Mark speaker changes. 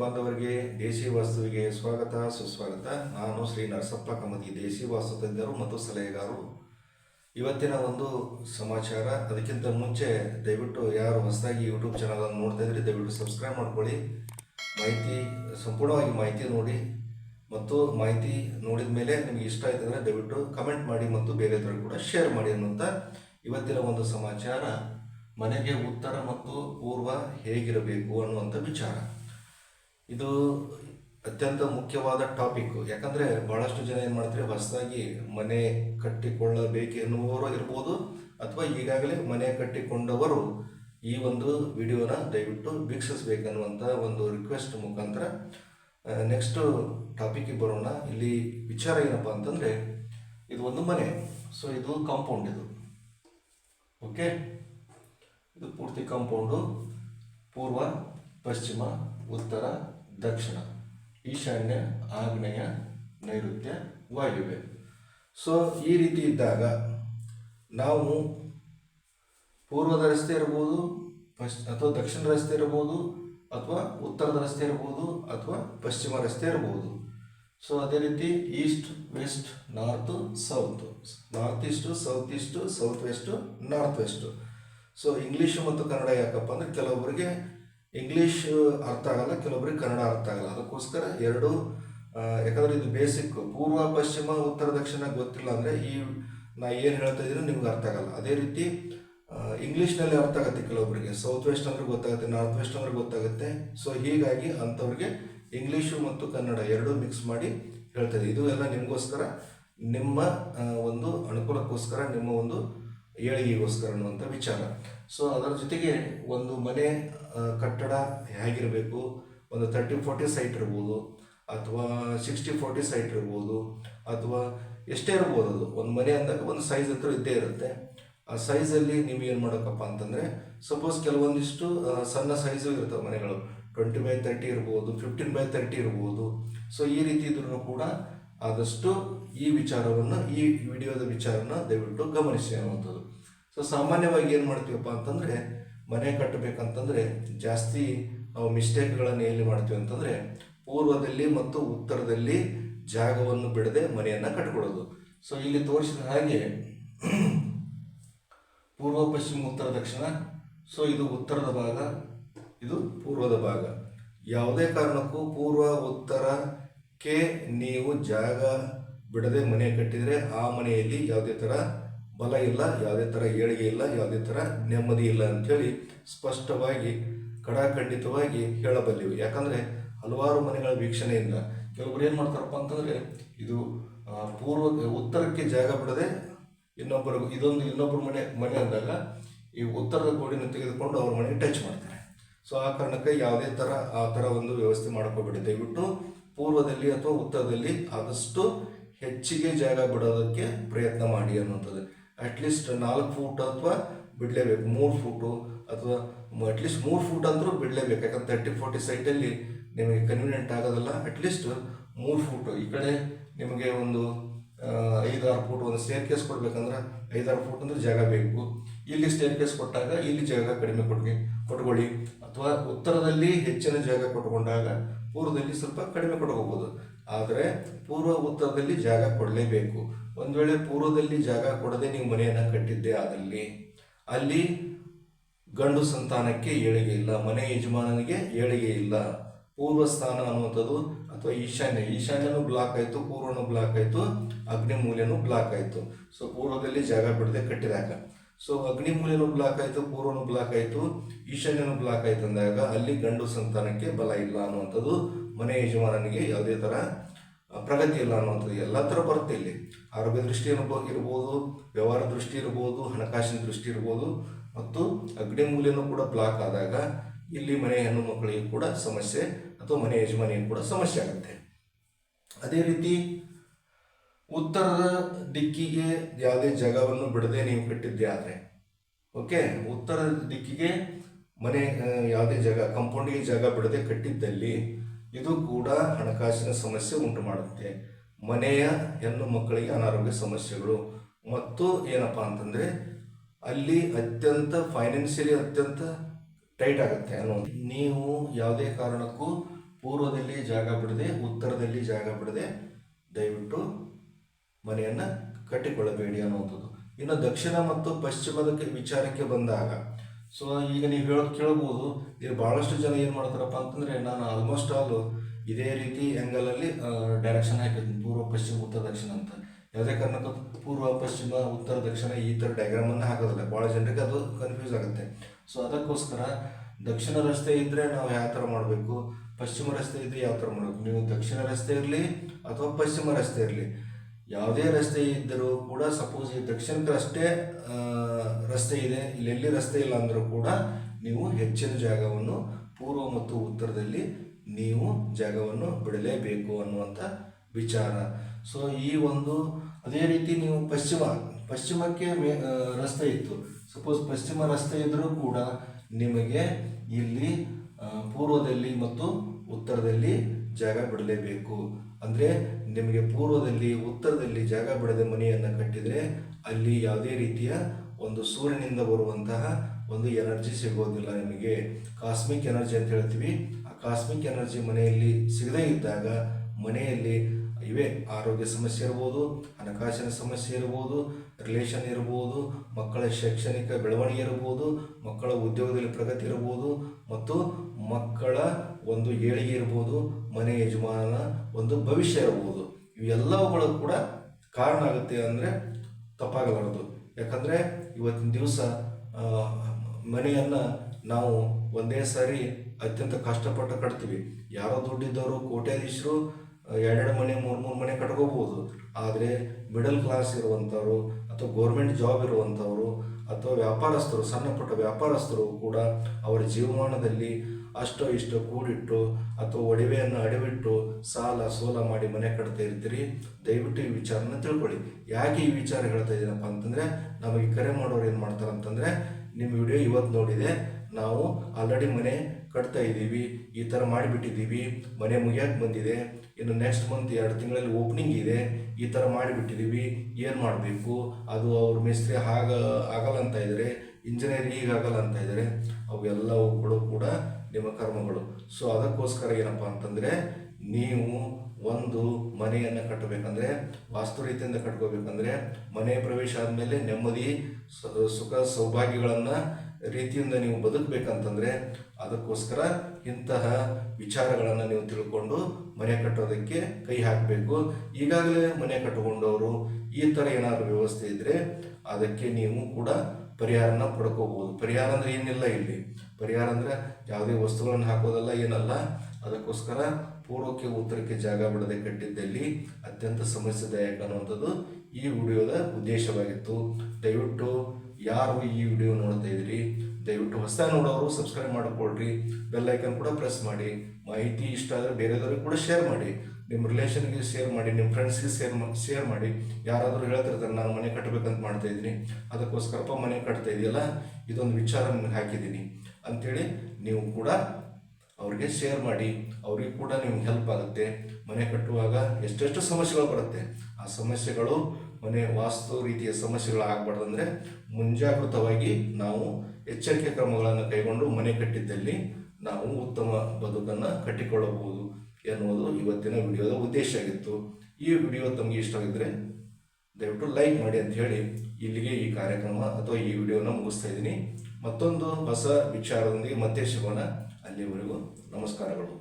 Speaker 1: ಬಾಂಧವರಿಗೆ, ದೇಸಿ ವಾಸ್ತುವಿಗೆ ಸ್ವಾಗತ, ಸುಸ್ವಾಗತ. ನಾನು ಶ್ರೀ ನರಸಪ್ಪ ಕಮತಿ ದೇಶಿ ವಾಸ್ತು ತಜ್ಞರು ಮತ್ತು ಸಲಹೆಗಾರರು. ಇವತ್ತಿನ ಒಂದು ಸಮಾಚಾರ, ಅದಕ್ಕಿಂತ ಮುಂಚೆ ದಯವಿಟ್ಟು ಯಾರು ಹೊಸದಾಗಿ ಯೂಟ್ಯೂಬ್ ಚಾನಲನ್ನು ನೋಡ್ತಾ ಇದ್ರಿ, ದಯವಿಟ್ಟು ಸಬ್ಸ್ಕ್ರೈಬ್ ಮಾಡ್ಕೊಳ್ಳಿ. ಮಾಹಿತಿ, ಸಂಪೂರ್ಣವಾಗಿ ಮಾಹಿತಿ ನೋಡಿ. ಮತ್ತು ಮಾಹಿತಿ ನೋಡಿದ ಮೇಲೆ ನಿಮಗೆ ಇಷ್ಟ ಆಯ್ತು ಅಂದರೆ ದಯವಿಟ್ಟು ಕಮೆಂಟ್ ಮಾಡಿ ಮತ್ತು ಬೇರೆದವರು ಕೂಡ ಶೇರ್ ಮಾಡಿ ಅನ್ನುವಂಥ ಇವತ್ತಿನ ಒಂದು ಸಮಾಚಾರ. ಮನೆಗೆ ಉತ್ತರ ಮತ್ತು ಪೂರ್ವ ಹೇಗಿರಬೇಕು ಅನ್ನುವಂಥ ವಿಚಾರ. ಇದು ಅತ್ಯಂತ ಮುಖ್ಯವಾದ ಟಾಪಿಕ್. ಯಾಕಂದರೆ ಭಾಳಷ್ಟು ಜನ ಏನು ಮಾಡ್ತಾರೆ, ಹೊಸದಾಗಿ ಮನೆ ಕಟ್ಟಿಕೊಳ್ಳಬೇಕು ಎನ್ನುವರು ಇರ್ಬೋದು, ಅಥವಾ ಈಗಾಗಲೇ ಮನೆ ಕಟ್ಟಿಕೊಂಡವರು ಈ ಒಂದು ವಿಡಿಯೋನ ದಯವಿಟ್ಟು ವೀಕ್ಷಿಸಬೇಕನ್ನುವಂಥ ಒಂದು ರಿಕ್ವೆಸ್ಟ್ ಮುಖಾಂತರ. ನೆಕ್ಸ್ಟ್ ಟಾಪಿಕ್ಗೆ ಬರೋಣ. ಇಲ್ಲಿ ವಿಚಾರ ಏನಪ್ಪ ಅಂತಂದರೆ, ಇದು ಒಂದು ಮನೆ. ಸೊ ಇದು ಕಾಂಪೌಂಡ್ ಇದು. ಓಕೆ ಇದು ಪೂರ್ತಿ ಕಾಂಪೌಂಡು ಪೂರ್ವ, ಪಶ್ಚಿಮ, ಉತ್ತರ ದಕ್ಷಿಣ, ಈಶಾನ್ಯ, ಆಗ್ನೇಯ, ನೈಋತ್ಯ, ವಾಯುವ್ಯ. ಸೊ ಈ ರೀತಿ ಇದ್ದಾಗ ನಾವು ಪೂರ್ವದ ರಸ್ತೆ ಇರ್ಬೋದು, ಪಶ್, ಅಥವಾ ದಕ್ಷಿಣ ರಸ್ತೆ ಇರ್ಬೋದು, ಅಥವಾ ಉತ್ತರದ ರಸ್ತೆ ಇರ್ಬೋದು, ಅಥವಾ ಪಶ್ಚಿಮ ರಸ್ತೆ ಇರ್ಬೋದು. ಸೊ ಅದೇ ರೀತಿ east, west, north, south. North east, south east, south west, north west. So English ಮತ್ತು ಕನ್ನಡ ಯಾಕಪ್ಪ ಅಂದರೆ ಕೆಲವೊಬ್ಬರಿಗೆ ಇಂಗ್ಲೀಷ್ ಅರ್ಥ ಆಗಲ್ಲ ಕೆಲವೊಬ್ಬರಿಗೆ ಕನ್ನಡ ಅರ್ಥ ಆಗಲ್ಲ. ಅದಕ್ಕೋಸ್ಕರ ಎರಡು ಯಾಕಂದ್ರೆ ಇದು ಬೇಸಿಕ್ ಪೂರ್ವ, ಪಶ್ಚಿಮ, ಉತ್ತರ, ದಕ್ಷಿಣ ಗೊತ್ತಿಲ್ಲ ಅಂದರೆ ಈ ನಾ ಏನು ಹೇಳ್ತಾ ಇದ್ದೀನಿ ನಿಮ್ಗೆ ಅರ್ಥ ಆಗಲ್ಲ. ಅದೇ ರೀತಿ ಇಂಗ್ಲೀಷ್ನಲ್ಲಿ ಅರ್ಥ ಆಗುತ್ತೆ ಕೆಲವೊಬ್ಬರಿಗೆ ಸೌತ್ ವೆಸ್ಟ್ ಅಂದ್ರೆ ಗೊತ್ತಾಗುತ್ತೆ ನಾರ್ತ್ ವೆಸ್ಟ್ ಅಂದ್ರೆ ಗೊತ್ತಾಗುತ್ತೆ. ಸೊ ಹೀಗಾಗಿ ಅಂಥವ್ರಿಗೆ ಇಂಗ್ಲೀಷು ಮತ್ತು ಕನ್ನಡ ಎರಡೂ ಮಿಕ್ಸ್ ಮಾಡಿ ಹೇಳ್ತಾ ಇದು ಎಲ್ಲ ನಿಮಗೋಸ್ಕರ, ನಿಮ್ಮ ಒಂದು ಅನುಕೂಲಕ್ಕೋಸ್ಕರ, ನಿಮ್ಮ ಒಂದು ಏಳಿಗೆಗೋಸ್ಕರ ಅನ್ನುವಂಥ ವಿಚಾರ. ಸೊ ಅದರ ಜೊತೆಗೆ ಒಂದು ಮನೆ ಕಟ್ಟಡ ಹೇಗಿರಬೇಕು, ಒಂದು ತರ್ಟಿ ಫೋರ್ಟಿ ಸೈಟ್ ಇರ್ಬೋದು, ಅಥವಾ ಸಿಕ್ಸ್ಟಿ ಫೋರ್ಟಿ ಸೈಟ್ ಇರ್ಬೋದು, ಅಥವಾ ಎಷ್ಟೇ ಇರ್ಬೋದು ಅದು. ಒಂದು ಮನೆ ಅಂದಾಗ ಒಂದು ಸೈಜ್ ಹತ್ರ ಇದ್ದೇ ಇರುತ್ತೆ. ಆ ಸೈಜಲ್ಲಿ ನೀವು ಏನು ಮಾಡೋಕ್ಕಪ್ಪ ಅಂತಂದರೆ ಸಪೋಸ್ ಕೆಲವೊಂದಿಷ್ಟು ಸಣ್ಣ ಸೈಜು ಇರ್ತವೆ ಮನೆಗಳು. ಟ್ವೆಂಟಿ ಬೈ ತರ್ಟಿ ಇರ್ಬೋದು ಫಿಫ್ಟೀನ್ ಬೈ ತರ್ಟಿ ಇರ್ಬೋದು. ಸೊ ಈ ರೀತಿ ಇದ್ರೂ ಕೂಡ ಆದಷ್ಟು ಈ ವಿಚಾರವನ್ನು, ಈ ವಿಡಿಯೋದ ವಿಚಾರನ ದಯವಿಟ್ಟು ಗಮನಿಸಿ ಅನ್ನುವಂಥದ್ದು. ಸೊ ಸಾಮಾನ್ಯವಾಗಿ ಏನು ಮಾಡ್ತೀವಪ್ಪ ಅಂತಂದರೆ, ಮನೆ ಕಟ್ಟಬೇಕಂತಂದರೆ ಜಾಸ್ತಿ ನಾವು ಮಿಸ್ಟೇಕ್ಗಳನ್ನು ಎಲ್ಲಿ ಮಾಡ್ತೀವಿ ಅಂತಂದರೆ, ಪೂರ್ವದಲ್ಲಿ ಮತ್ತು ಉತ್ತರದಲ್ಲಿ ಜಾಗವನ್ನು ಬಿಡದೆ ಮನೆಯನ್ನು ಕಟ್ಕೊಳ್ಳೋದು ಸೊ ಇಲ್ಲಿ ತೋರಿಸಿದ ಹಾಗೆ, ಪೂರ್ವ, ಪಶ್ಚಿಮ, ಉತ್ತರ, ದಕ್ಷಿಣ. ಸೊ ಇದು ಉತ್ತರದ ಭಾಗ, ಇದು ಪೂರ್ವದ ಭಾಗ. ಯಾವುದೇ ಕಾರಣಕ್ಕೂ ಪೂರ್ವ ಉತ್ತರಕ್ಕೆ ನೀವು ಜಾಗ ಬಿಡದೆ ಮನೆ ಕಟ್ಟಿದರೆ ಆ ಮನೆಯಲ್ಲಿ ಯಾವುದೇ ಥರ ಬಲ ಇಲ್ಲ, ಯಾವುದೇ ಥರ ಏಳಿಗೆ ಇಲ್ಲ, ಯಾವುದೇ ಥರ ನೆಮ್ಮದಿ ಇಲ್ಲ ಅಂಥೇಳಿ ಸ್ಪಷ್ಟವಾಗಿ, ಕಡಾಖಂಡಿತವಾಗಿ ಹೇಳಬಲ್ಲೆವು. ಯಾಕಂದರೆ ಹಲವಾರು ಮನೆಗಳ ವೀಕ್ಷಣೆಯಿಂದ ಕೆಲವರು ಏನು ಮಾಡ್ತಾರಪ್ಪ ಅಂತಂದರೆ, ಇದು ಪೂರ್ವ, ಉತ್ತರಕ್ಕೆ ಜಾಗ ಬಿಡದೆ ಇನ್ನೊಬ್ಬರು, ಇದೊಂದು ಇನ್ನೊಬ್ಬರ ಮನೆ ಮನೆ ಅಂದಾಗ ಈ ಉತ್ತರದ ಗೋಡಿನ ತೆಗೆದುಕೊಂಡು ಅವ್ರ ಮನೆಗೆ ಟಚ್ ಮಾಡ್ತಾರೆ. ಸೊ ಆ ಕಾರಣಕ್ಕೆ ಯಾವುದೇ ಥರ, ಆ ಥರ ಒಂದು ವ್ಯವಸ್ಥೆ ಮಾಡ್ಕೋಬೇಡಿ. ದಯವಿಟ್ಟು ಪೂರ್ವದಲ್ಲಿ ಅಥವಾ ಉತ್ತರದಲ್ಲಿ ಆದಷ್ಟು ಹೆಚ್ಚಿಗೆ ಜಾಗ ಬಿಡೋದಕ್ಕೆ ಪ್ರಯತ್ನ ಮಾಡಿ ಅನ್ನುವಂಥದ್ದು. ಅಟ್ಲೀಸ್ಟ್ ನಾಲ್ಕು ಫೂಟ್ ಅಥವಾ ಬಿಡಲೇಬೇಕು, ಮೂರು ಫೂಟು ಅಥವಾ ಅಟ್ಲೀಸ್ಟ್ ಮೂರು ಫೂಟ್ ಅಂದರೂ ಬಿಡಲೇಬೇಕು. ಯಾಕಂದ್ರೆ ತರ್ಟಿ ಫೋರ್ಟಿ ಸೈಟಲ್ಲಿ ನಿಮಗೆ ಕನ್ವೀನಿಯೆಂಟ್ ಆಗೋದಲ್ಲ ಅಟ್ಲೀಸ್ಟ್ ಮೂರು ಫೂಟು ಈ ಕಡೆ ನಿಮಗೆ ಒಂದು ಐದಾರು ಫೂಟ್ ಒಂದು ಸ್ಟೇರ್ ಕೇಸ್ ಕೊಡ್ಬೇಕಂದ್ರೆ ಐದಾರು ಫೂಟ್ ಅಂದ್ರೆ ಜಾಗ ಬೇಕು. ಇಲ್ಲಿ ಸ್ಟೇರ್ ಕೇಸ್ ಕೊಟ್ಟಾಗ ಇಲ್ಲಿ ಜಾಗ ಕಡಿಮೆ ಕೊಡ್ಲಿ ಕೊಟ್ಕೊಳ್ಳಿ. ಅಥವಾ ಉತ್ತರದಲ್ಲಿ ಹೆಚ್ಚಿನ ಜಾಗ ಕೊಟ್ಕೊಂಡಾಗ ಪೂರ್ವದಲ್ಲಿ ಸ್ವಲ್ಪ ಕಡಿಮೆ ಕೊಟ್ಕೋಬೋದು. ಆದರೆ ಪೂರ್ವ ಉತ್ತರದಲ್ಲಿ ಜಾಗ ಕೊಡಲೇಬೇಕು. ಒಂದು ವೇಳೆ ಪೂರ್ವದಲ್ಲಿ ಜಾಗ ಕೊಡದೆ ನೀವು ಮನೆಯನ್ನು ಕಟ್ಟಿದ್ದೆ ಆದಲ್ಲಿ, ಅಲ್ಲಿ ಗಂಡು ಸಂತಾನಕ್ಕೆ ಏಳಿಗೆ ಇಲ್ಲ, ಮನೆ ಯಜಮಾನನಿಗೆ ಏಳಿಗೆ ಇಲ್ಲ. ಪೂರ್ವ ಸ್ಥಾನ ಅನ್ನುವಂಥದ್ದು ಅಥವಾ ಈಶಾನ್ಯ, ಈಶಾನ್ಯನೂ ಬ್ಲಾಕ್ ಆಯಿತು, ಪೂರ್ವನು ಬ್ಲಾಕ್ ಆಯಿತು, ಅಗ್ನಿಮೂಲ್ಯನೂ ಬ್ಲಾಕ್ ಆಯಿತು. ಸೊ ಪೂರ್ವದಲ್ಲಿ ಜಾಗ ಬಿಡದೆ ಕಟ್ಟಿದಾಗ. ಸೊ ಅಗ್ನಿಮೂಲ್ಯನೂ ಬ್ಲಾಕ್ ಆಯಿತು, ಪೂರ್ವನು ಬ್ಲಾಕ್ ಆಯಿತು, ಈಶಾನ್ಯನು ಬ್ಲಾಕ್ ಆಯಿತು ಅಂದಾಗ ಅಲ್ಲಿ ಗಂಡು ಸಂತಾನಕ್ಕೆ ಬಲ ಇಲ್ಲ ಅನ್ನುವಂಥದ್ದು ಮನೆ ಯಜಮಾನನಿಗೆ ಯಾವುದೇ ಥರ ಪ್ರಗತಿ ಇಲ್ಲ ಅನ್ನುವಂಥದ್ದು ಎಲ್ಲ ಥರ ಬರುತ್ತೆ ಇಲ್ಲಿ. ಆರೋಗ್ಯ ದೃಷ್ಟಿ ಇರ್ಬೋ, ಇರ್ಬೋದು, ವ್ಯವಹಾರ ದೃಷ್ಟಿ ಇರ್ಬೋದು, ಹಣಕಾಸಿನ ದೃಷ್ಟಿ ಇರ್ಬೋದು, ಮತ್ತು ಅಗ್ನಿಮೂಲೆಯೂ ಕೂಡ ಬ್ಲಾಕ್ ಆದಾಗ ಇಲ್ಲಿ ಮನೆ ಹೆಣ್ಣು ಮಕ್ಕಳಿಗೆ ಕೂಡ ಸಮಸ್ಯೆ ಅಥವಾ ಮನೆ ಯಜಮಾನಿಗೆ ಕೂಡ ಸಮಸ್ಯೆ ಆಗುತ್ತೆ. ಅದೇ ರೀತಿ ಉತ್ತರದ ದಿಕ್ಕಿಗೆ ಯಾವುದೇ ಜಾಗವನ್ನು ಬಿಡದೆ ನೀವು ಕಟ್ಟಿದ್ದೆ ಆದರೆ ಓಕೆ ಉತ್ತರ ದಿಕ್ಕಿಗೆ ಮನೆ ಯಾವುದೇ ಜಾಗ ಕಂಪೌಂಡಿಗೆ ಜಾಗ ಬಿಡದೆ ಕಟ್ಟಿದ್ದಲ್ಲಿ ಇದು ಕೂಡ ಹಣಕಾಸಿನ ಸಮಸ್ಯೆ ಉಂಟು ಮಾಡುತ್ತೆ. ಮನೆಯ ಹೆಣ್ಣು ಮಕ್ಕಳಿಗೆ ಅನಾರೋಗ್ಯ ಸಮಸ್ಯೆಗಳು. ಮತ್ತು ಏನಪ್ಪ ಅಂತಂದರೆ ಅಲ್ಲಿ ಅತ್ಯಂತ ಫೈನಾನ್ಷಿಯಲಿ ಅತ್ಯಂತ ಟೈಟ್ ಆಗುತ್ತೆ ಅನ್ನೋದು ನೀವು ಯಾವುದೇ ಕಾರಣಕ್ಕೂ ಪೂರ್ವದಲ್ಲಿ ಜಾಗ ಬಿಡದೆ, ಉತ್ತರದಲ್ಲಿ ಜಾಗ ಬಿಡದೆ ದಯವಿಟ್ಟು ಮನೆಯನ್ನು ಕಟ್ಟಿಕೊಳ್ಳಬೇಡಿ ಅನ್ನುವಂಥದ್ದು. ಇನ್ನು ದಕ್ಷಿಣ ಮತ್ತು ಪಶ್ಚಿಮದ ವಿಚಾರಕ್ಕೆ ಬಂದಾಗ ಸೊ ಈಗ ನೀವು ಹೇಳೋದು ಕೇಳ್ಬೋದು ಇದು ಭಾಳಷ್ಟು ಜನ ಏನು ಮಾಡ್ತಾರಪ್ಪ ಅಂತಂದರೆ, ನಾನು ಆಲ್ಮೋಸ್ಟ್ ಆಲ್ ಇದೇ ರೀತಿ ಆ್ಯಂಗಲಲ್ಲಿ ಡೈರೆಕ್ಷನ್ ಹಾಕಿರ್ತೀನಿ, ಪೂರ್ವ, ಪಶ್ಚಿಮ, ಉತ್ತರ, ದಕ್ಷಿಣ ಅಂತ. ಯಾವುದೇ ಕಾರಣಕ್ಕೂ ಪೂರ್ವ, ಪಶ್ಚಿಮ, ಉತ್ತರ, ದಕ್ಷಿಣ ಈ ಥರ ಡಯಾಗ್ರಾಮನ್ನು ಹಾಕೋದಿಲ್ಲ. ಭಾಳ ಜನರಿಗೆ ಅದು ಕನ್ಫ್ಯೂಸ್ ಆಗುತ್ತೆ. ಸೊ ಅದಕ್ಕೋಸ್ಕರ ದಕ್ಷಿಣ ರಸ್ತೆ ಇದ್ದರೆ ನಾವು ಯಾವ ಥರ ಮಾಡಬೇಕು? ಪಶ್ಚಿಮ ರಸ್ತೆ ಇದ್ದರೆ ಯಾವ ಥರ ಮಾಡಬೇಕು? ನೀವು ದಕ್ಷಿಣ ರಸ್ತೆ ಇರಲಿ ಅಥವಾ ಪಶ್ಚಿಮ ರಸ್ತೆ ಇರಲಿ? ಯಾವುದೇ ರಸ್ತೆ ಇದ್ದರೂ ಕೂಡ ಸಪೋಸ್ ಈ ದಕ್ಷಿಣಕ್ಕೆ ಅಷ್ಟೇ ಆ, ರಸ್ತೆ ಇದೆ ಇಲ್ಲಿ ಎಲ್ಲಿ ರಸ್ತೆ ಇಲ್ಲ ಅಂದರೂ ಕೂಡ ನೀವು ಹೆಚ್ಚಿನ ಜಾಗವನ್ನು ಪೂರ್ವ ಮತ್ತು ಉತ್ತರದಲ್ಲಿ ನೀವು ಜಾಗವನ್ನು ಬಿಡಲೇಬೇಕು ಅನ್ನುವಂಥ ವಿಚಾರ. ಸೊ ಈ ಒಂದು ಅದೇ ರೀತಿ ನೀವು ಪಶ್ಚಿಮ ಪಶ್ಚಿಮಕ್ಕೆ ಮೇ ರಸ್ತೆ ಇತ್ತು. ಸಪೋಸ್ ಪಶ್ಚಿಮ ರಸ್ತೆ ಇದ್ದರೂ ಕೂಡ ನಿಮಗೆ ಇಲ್ಲಿ ಪೂರ್ವದಲ್ಲಿ ಮತ್ತು ಉತ್ತರದಲ್ಲಿ ಜಾಗ ಬಿಡಲೇಬೇಕು. ಅಂದರೆ ನಿಮಗೆ ಪೂರ್ವದಲ್ಲಿ, ಉತ್ತರದಲ್ಲಿ ಜಾಗ ಬಿಡದೆ ಮನೆಯನ್ನು ಕಟ್ಟಿದರೆ ಅಲ್ಲಿ ಯಾವುದೇ ರೀತಿಯ ಒಂದು ಸೂರ್ಯನಿಂದ ಬರುವಂತಹ ಒಂದು ಎನರ್ಜಿ ಸಿಗೋದಿಲ್ಲ ನಿಮಗೆ. ಕಾಸ್ಮಿಕ್ ಎನರ್ಜಿ ಅಂತ ಹೇಳ್ತೀವಿ. ಆ ಕಾಸ್ಮಿಕ್ ಎನರ್ಜಿ ಮನೆಯಲ್ಲಿ ಸಿಗದೇ ಇದ್ದಾಗ ಮನೆಯಲ್ಲಿ ಇವೆ ಆರೋಗ್ಯ ಸಮಸ್ಯೆ ಇರ್ಬೋದು, ಹಣಕಾಸಿನ ಸಮಸ್ಯೆ ಇರ್ಬೋದು ರಿಲೇಷನ್ ಇರ್ಬೋದು, ಮಕ್ಕಳ ಶೈಕ್ಷಣಿಕ ಬೆಳವಣಿಗೆ ಇರ್ಬೋದು, ಮಕ್ಕಳ ಉದ್ಯೋಗದಲ್ಲಿ ಪ್ರಗತಿ ಇರ್ಬೋದು, ಮತ್ತು ಮಕ್ಕಳ ಒಂದು ಏಳಿಗೆ ಇರ್ಬೋದು, ಮನೆ ಯಜಮಾನನ ಒಂದು ಭವಿಷ್ಯ ಇರ್ಬೋದು. ಇವೆಲ್ಲವುಗಳು ಕೂಡ ಕಾರಣ ಆಗುತ್ತೆ ಅಂದರೆ ತಪ್ಪಾಗಲಾರದು. ಯಾಕಂದರೆ ಇವತ್ತಿನ ದಿವಸ ಮನೆಯನ್ನು ನಾವು ಒಂದೇ ಸಾರಿ ಅತ್ಯಂತ ಕಷ್ಟಪಟ್ಟು ಕಟ್ತೀವಿ. ಯಾರೋ ದುಡ್ಡಿದ್ದವರು ಕೋಟ್ಯಾಧೀಶರು ಎರಡೆರಡು ಮನೆ, ಮೂರು ಮೂರು ಮನೆ ಕಟ್ಕೋಬೋದು ಆದರೆ ಮಿಡಲ್ ಕ್ಲಾಸ್ ಇರುವಂಥವ್ರು ಅಥವಾ ಗೌರ್ಮೆಂಟ್ ಜಾಬ್ ಇರುವಂಥವರು ಅಥವಾ ವ್ಯಾಪಾರಸ್ಥರು, ಸಣ್ಣ ಪುಟ್ಟ ವ್ಯಾಪಾರಸ್ಥರು ಕೂಡ ಅವರ ಜೀವಮಾನದಲ್ಲಿ ಅಷ್ಟೋ ಇಷ್ಟೋ ಕೂಡಿಟ್ಟು ಅಥವಾ ಒಡವೆಯನ್ನು ಅಡವಿಟ್ಟು ಸಾಲ ಸೋಲ ಮಾಡಿ ಮನೆ ಕಟ್ತಾ ಇರ್ತೀರಿ. ದಯವಿಟ್ಟು ಈ ವಿಚಾರನ ತಿಳ್ಕೊಳ್ಳಿ. ಯಾಕೆ ಈ ವಿಚಾರ ಹೇಳ್ತಾ ಇದ್ದೀನಪ್ಪ ಅಂತಂದರೆ, ನಮಗೆ ಕರೆ ಮಾಡೋರು ಏನು ಮಾಡ್ತಾರೆ ಅಂತಂದರೆ ನಿಮ್ಮ ವಿಡಿಯೋ ಇವತ್ತು ನೋಡಿದೆ. ನಾವು ಆಲ್ರೆಡಿ ಮನೆ ಕಟ್ತಾ ಇದ್ದೀವಿ, ಈ ಥರ ಮಾಡಿಬಿಟ್ಟಿದ್ದೀವಿ, ಮನೆ ಮುಗಿಯಕ್ಕೆ ಬಂದಿದೆ, ಇನ್ನು ನೆಕ್ಸ್ಟ್ ಮಂತ್ ಎರಡು ತಿಂಗಳಲ್ಲಿ ಓಪನಿಂಗ್ ಇದೆ, ಈ ಥರ ಮಾಡಿಬಿಟ್ಟಿದ್ದೀವಿ, ಏನು ಮಾಡಬೇಕು? ಅದು ಅವ್ರ ಮಿಸ್ತ್ರಿ ಆಗ, ಆಗಲ್ಲ ಅಂತ ಇದ್ದಾರೆ ಇಂಜಿನಿಯರ್ ಈಗ ಆಗಲ್ಲ ಅಂತ ಇದ್ದಾರೆ ಅವೆಲ್ಲವುಗಳು ಕೂಡ ನಿಮ್ಮ ಕರ್ಮಗಳು. ಸೊ ಅದಕ್ಕೋಸ್ಕರ ಏನಪ್ಪ ಅಂತಂದರೆ, ನೀವು ಒಂದು ಮನೆಯನ್ನು ಕಟ್ಟಬೇಕಂದ್ರೆ, ವಾಸ್ತು ರೀತಿಯಿಂದ ಕಟ್ಕೋಬೇಕಂದ್ರೆ, ಮನೆ ಪ್ರವೇಶ ಆದಮೇಲೆ ನೆಮ್ಮದಿ ಸುಖ, ಸೌಭಾಗ್ಯಗಳನ್ನು ರೀತಿಯಿಂದ ನೀವು ಬದುಕಬೇಕಂತಂದರೆ ಅದಕ್ಕೋಸ್ಕರ ಇಂತಹ ವಿಚಾರಗಳನ್ನು ನೀವು ತಿಳ್ಕೊಂಡು ಮನೆ ಕಟ್ಟೋದಕ್ಕೆ ಕೈ ಹಾಕಬೇಕು. ಈಗಾಗಲೇ ಮನೆ ಕಟ್ಟಿಕೊಂಡವರು ಈ ಥರ ಏನಾದರೂ ವ್ಯವಸ್ಥೆ ಇದ್ದರೆ ಅದಕ್ಕೆ ನೀವು ಕೂಡ ಪರಿಹಾರನ ಪಡ್ಕೋಬೋದು ಪರಿಹಾರ ಅಂದರೆ ಏನಿಲ್ಲ ಇಲ್ಲಿ. ಪರಿಹಾರ ಅಂದರೆ ಯಾವುದೇ ವಸ್ತುಗಳನ್ನು ಹಾಕೋದಲ್ಲ, ಏನಲ್ಲ. ಅದಕ್ಕೋಸ್ಕರ ಪೂರ್ವಕ್ಕೆ ಉತ್ತರಕ್ಕೆ ಜಾಗ ಬಿಡದೆ ಕಟ್ಟಿದ್ದಲ್ಲಿ ಅತ್ಯಂತ ಸಮಸ್ಯೆದಾಯಕ ಅನ್ನುವಂಥದ್ದು ಈ ವಿಡಿಯೋದ ಉದ್ದೇಶವಾಗಿತ್ತು. ದಯವಿಟ್ಟು ಯಾರು ಈ ವಿಡಿಯೋ ನೋಡ್ತಾ ಇದ್ದೀರಿ, ದಯವಿಟ್ಟು ಹೊಸ ನೋಡೋರು ಸಬ್ಸ್ಕ್ರೈಬ್ ಮಾಡಿಕೊಳ್ರಿ. ಬೆಲ್ ಐಕನ್ ಕೂಡ ಪ್ರೆಸ್ ಮಾಡಿ. ಮಾಹಿತಿ ಇಷ್ಟ ಆದರೆ ಬೇರೆದವ್ರಿಗೆ ಕೂಡ ಶೇರ್ ಮಾಡಿ. ನಿಮ್ಮ ರಿಲೇಷನ್ಗೆ ಶೇರ್ ಮಾಡಿ ನಿಮ್ಮ ಫ್ರೆಂಡ್ಸ್ಗೆ ಶೇರ್ ಶೇರ್ ಮಾಡಿ. ಯಾರಾದರೂ ಹೇಳ್ತಿರ್ತಾರೆ, ನಾನು ಮನೆ ಕಟ್ಟಬೇಕಂತ ಮಾಡ್ತಾ ಇದ್ದೀನಿ. ಅದಕ್ಕೋಸ್ಕರಪ್ಪ ಮನೆ ಕಟ್ತಾ ಇದೆಯಲ್ಲ, ಇದೊಂದು ವಿಚಾರ ನಿಮಗೆ ಹಾಕಿದ್ದೀನಿ. ಅಂಥೇಳಿ ನೀವು ಕೂಡ ಅವ್ರಿಗೆ ಶೇರ್ ಮಾಡಿ, ಅವ್ರಿಗೆ ಕೂಡ ನಿಮ್ಗೆ ಹೆಲ್ಪ್ ಆಗುತ್ತೆ. ಮನೆ ಕಟ್ಟುವಾಗ ಎಷ್ಟೆಷ್ಟು ಸಮಸ್ಯೆಗಳು ಬರುತ್ತೆ. ಆ ಸಮಸ್ಯೆಗಳು ಮನೆ ವಾಸ್ತು ರೀತಿಯ ಸಮಸ್ಯೆಗಳು ಆಗಬಾರ್ದಂದ್ರೆ ಮುಂಜಾಗೃತವಾಗಿ ನಾವು ಎಚ್ಚರಿಕೆ ಕ್ರಮಗಳನ್ನು ಕೈಗೊಂಡು ಮನೆ ಕಟ್ಟಿದ್ದಲ್ಲಿ ನಾವು ಉತ್ತಮ ಬದುಕನ್ನು ಕಟ್ಟಿಕೊಳ್ಳಬಹುದು ಎನ್ನುವುದು ಇವತ್ತಿನ ವಿಡಿಯೋದ ಉದ್ದೇಶ ಆಗಿತ್ತು. ಈ ವಿಡಿಯೋ ತಮಗೆ ಇಷ್ಟವಾಗಿದ್ದರೆ ದಯವಿಟ್ಟು ಲೈಕ್ ಮಾಡಿ ಅಂತ ಹೇಳಿ. ಇಲ್ಲಿಗೆ ಈ ಕಾರ್ಯಕ್ರಮ ಅಥವಾ ಈ ವಿಡಿಯೋನ ಮುಗಿಸ್ತಾ ಇದ್ದೀನಿ. ಮತ್ತೊಂದು ಹೊಸ ವಿಚಾರದೊಂದಿಗೆ ಮತ್ತೆ ಸಿಗೋಣ. ಅಲ್ಲಿವರೆಗೂ ನಮಸ್ಕಾರಗಳು.